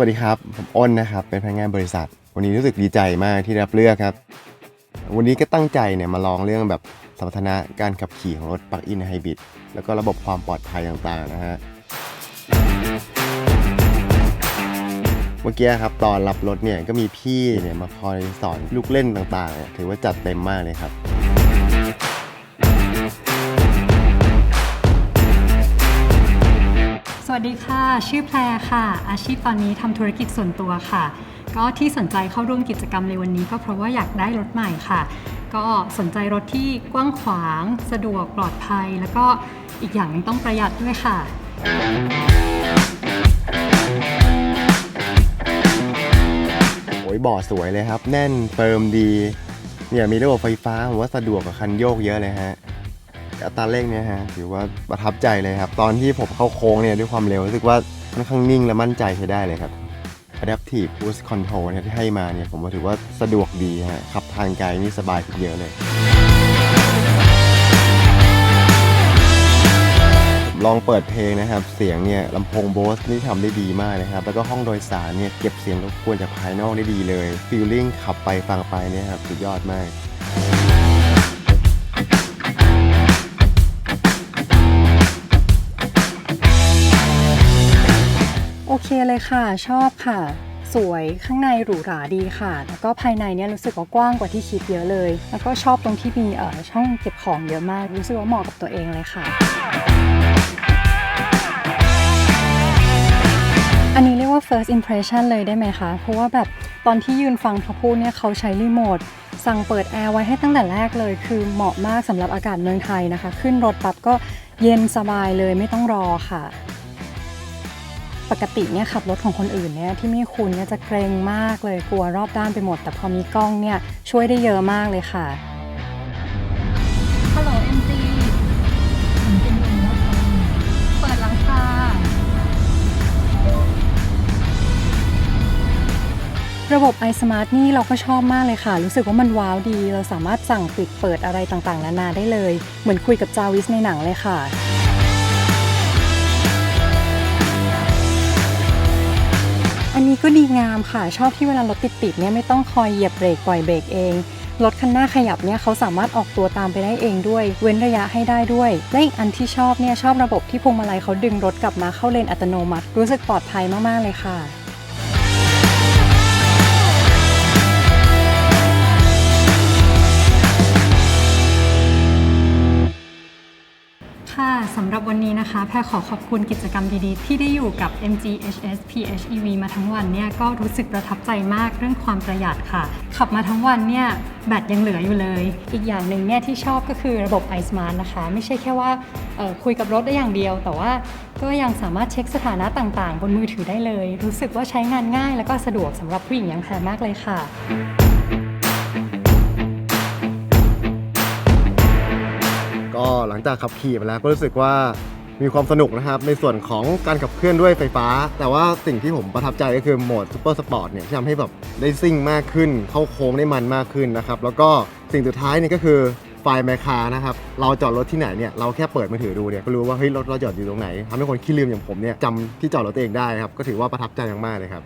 วัสดีครับ ผมอ้นนะครับ เป็นพนักงานบริษัท วันนี้รู้สึกดีใจมากที่ได้รับเลือกครับ วันนี้ก็ตั้งใจเนี่ยมาลองเรื่องแบบสมรรถนะการขับขี่ของรถปลั๊กอินไฮบริดแล้วก็ระบบความปลอดภัยต่างๆนะฮะ เมื่อกี้ครับตอนรับรถเนี่ยก็มีพี่เนี่ยมาคอยสอนลูกเล่นต่างๆเนี่ยถือว่าจัดเต็มมากเลยครับ วัสดีค่ะ ชื่อแพรค่ะ อาชีพตอนนี้ทำธุรกิจส่วนตัวค่ะ ก็ที่สนใจเข้าร่วมกิจกรรมในวันนี้ก็เพราะว่าอยากได้รถใหม่ค่ะ ก็สนใจรถที่กว้างขวาง สะดวกปลอดภัย แล้วก็อีกอย่างนึงต้องประหยัดด้วยค่ะโอ้ยบ่อสวยเลยครับ แน่นเฟิร์มดี เนี่ยมีระบบไฟฟ้าผมว่าสะดวกกับคันโยกเยอะเลยฮะ อัตราเร่งเนี่ยฮะถือว่าประทับใจเลยครับ ตอนที่ผมเข้าโค้งเนี่ยด้วยความเร็วรู้สึกว่าค่อนข้างนิ่งและมั่นใจใช้ได้เลยครับ Adaptive Cruise Control เนี่ยที่ให้มาเนี่ยผมว่าถือว่าสะดวกดีฮะขับทางไกลนี่สบายขึ้นเยอะเลย ลองเปิดเพลงนะครับ เสียงเนี่ยลำโพงโบสนี่ทำได้ดีมากนะครับ แล้วก็ห้องโดยสารเนี่ยเก็บเสียงรบกวนจากภายนอกได้ดีเลยฟีลลิ่งขับไปฟังไปเนี่ยครับสุดยอดมาก เคเลยค่ะ ชอบค่ะ สวยข้างในหรูหราดีค่ะ แล้วก็ภายในเนี่ยรู้สึกว่ากว้างกว่าที่คิดเยอะเลย แล้วก็ชอบตรงที่มีเอ่อช่องเก็บของเยอะมาก รู้สึกว่าเหมาะกับตัวเองเลยค่ะ อันนี้เรียกว่า first impression เลยได้ไหมคะ เพราะว่าแบบตอนที่ยืนฟังเขาพูดเนี่ยเขาใช้รีโมทสั่งเปิดแอร์ไว้ให้ตั้งแต่แรกเลย คือเหมาะมากสำหรับอากาศเมืองไทยนะคะ ขึ้นรถปั๊บก็เย็นสบายเลยไม่ต้องรอค่ะ ปกติเนี่ยขับรถของคนอื่นเนี่ยที่ไม่คุ้นเนี่ยจะเกรงมากเลยกลัวรอบด้านไปหมด แต่พอมีกล้องเนี่ยช่วยได้เยอะมากเลยค่ะฮัลโหลเอ็มจีเปิดหลังคาระบบ iSmart นี่เราก็ชอบมากเลยค่ะ รู้สึกว่ามันว้าวดี เราสามารถสั่งปิดเปิดอะไรต่างๆ นานาได้เลย เหมือนคุยกับจาวิสในหนังเลยค่ะ ก็ดีงามค่ะ ชอบที่เวลารถติดปิดเนี่ยไม่ต้องคอยเหยียบเบรกปล่อยเบรกเองรถคันหน้าขยับเนี่ยเขาสามารถออกตัวตามไปได้เองด้วย เว้นระยะให้ได้ด้วยและอีกอันที่ชอบเนี่ยชอบระบบที่พวงมาลัยเขาดึงรถกลับมาเข้าเลนอัตโนมัติ รู้สึกปลอดภัยมากๆเลยค่ะ สำหรับวันนี้นะคะ แพรขอขอบคุณกิจกรรมดีๆ ที่ได้อยู่กับ MGHS PHEV มาทั้งวันเนี่ยก็รู้สึกประทับใจมากเรื่องความประหยัดค่ะ ขับมาทั้งวันเนี่ยแบตยังเหลืออยู่เลย อีกอย่างหนึ่งเนี่ยที่ชอบก็คือระบบ iSmart นะคะ ไม่ใช่แค่ว่าคุยกับรถได้อย่างเดียว แต่ว่าก็ยังสามารถเช็คสถานะต่างๆ บนมือถือได้เลย รู้สึกว่าใช้งานง่าย แล้วก็สะดวกสำหรับผู้หญิงอย่างแพรมากเลยค่ะ ก็หลังจากขับขี่มาแล้วก็รู้สึกว่ามีความสนุกนะครับ ในส่วนของการขับเคลื่อนด้วยไฟฟ้า แต่ว่าสิ่งที่ผมประทับใจก็คือโหมดซูเปอร์สปอร์ตเนี่ยที่ทำให้แบบได้ซิ่งมากขึ้น เข้าโค้งได้มันมากขึ้นนะครับ แล้วก็สิ่งสุดท้ายนี่ก็คือไฟล์แมคคานะครับ เราจอดรถที่ไหนเนี่ยเราแค่เปิดมือถือดูเนี่ยก็รู้ว่าเฮ้ยรถเราจอดอยู่ตรงไหนทำให้คนขี้ลืมอย่างผมเนี่ยจำที่จอดรถตัวเองได้นะครับก็ถือว่าประทับใจมากๆเลยครับ